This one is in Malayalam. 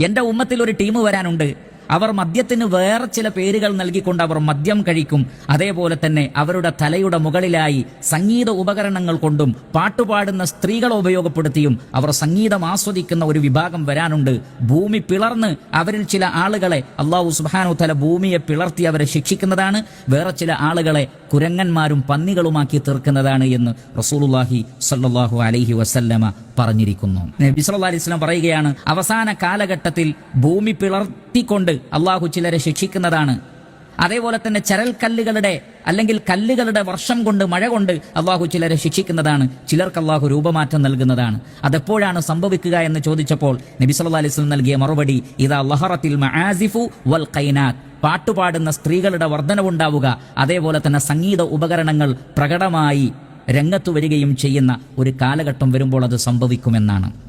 എന്റെ ഉമ്മത്തിൽ ഒരു ടീം വരാനുണ്ട്. അവർ മദ്യത്തിന് വേറെ ചില പേരുകൾ നൽകിക്കൊണ്ട് അവർ മദ്യം കഴിക്കും. അതേപോലെ തന്നെ അവരുടെ തലയുടെ മുകളിലായി സംഗീത ഉപകരണങ്ങൾ കൊണ്ടും പാട്ടുപാടുന്ന സ്ത്രീകളെ ഉപയോഗപ്പെടുത്തിയും അവർ സംഗീതം ആസ്വദിക്കുന്ന ഒരു വിഭാഗം വരാനുണ്ട്. ഭൂമി പിളർന്ന് അവരിൽ ചില ആളുകളെ അള്ളാഹു സുബാനു തല ഭൂമിയെ പിളർത്തി അവരെ ശിക്ഷിക്കുന്നതാണ്. വേറെ ചില ആളുകളെ കുരങ്ങന്മാരും പന്നികളുമാക്കി തീർക്കുന്നതാണ് എന്ന് റസൂലുല്ലാഹി സല്ലാഹു അലൈഹി വസല്ലമ പറഞ്ഞിരിക്കുന്നു. നബി സല്ലല്ലാഹു അലൈഹി സ്വലം പറയുകയാണ് അവസാന കാലഘട്ടത്തിൽ ഭൂമി പിളർത്തിക്കൊണ്ട് അള്ളാഹു ചിലരെ ശിക്ഷിക്കുന്നതാണ്. അതേപോലെ തന്നെ ചരൽ കല്ലുകളുടെ അല്ലെങ്കിൽ കല്ലുകളുടെ വർഷം കൊണ്ട് മഴ കൊണ്ട് അള്ളാഹു ചിലരെ ശിക്ഷിക്കുന്നതാണ്. ചിലർക്ക് അള്ളാഹു രൂപമാറ്റം നൽകുന്നതാണ്. അതെപ്പോഴാണ് സംഭവിക്കുക എന്ന് ചോദിച്ചപ്പോൾ നബി സല്ലാ അലൈഹി വസല്ലം നൽകിയ മറുപടി ഇതാ ലഹറത്തിൽ വൽ പാട്ടുപാടുന്ന സ്ത്രീകളുടെ വർധനവുണ്ടാവുക അതേപോലെ തന്നെ സംഗീത ഉപകരണങ്ങൾ പ്രകടമായി രംഗത്തു വരികയും ചെയ്യുന്ന ഒരു കാലഘട്ടം വരുമ്പോൾ അത് സംഭവിക്കുമെന്നാണ്.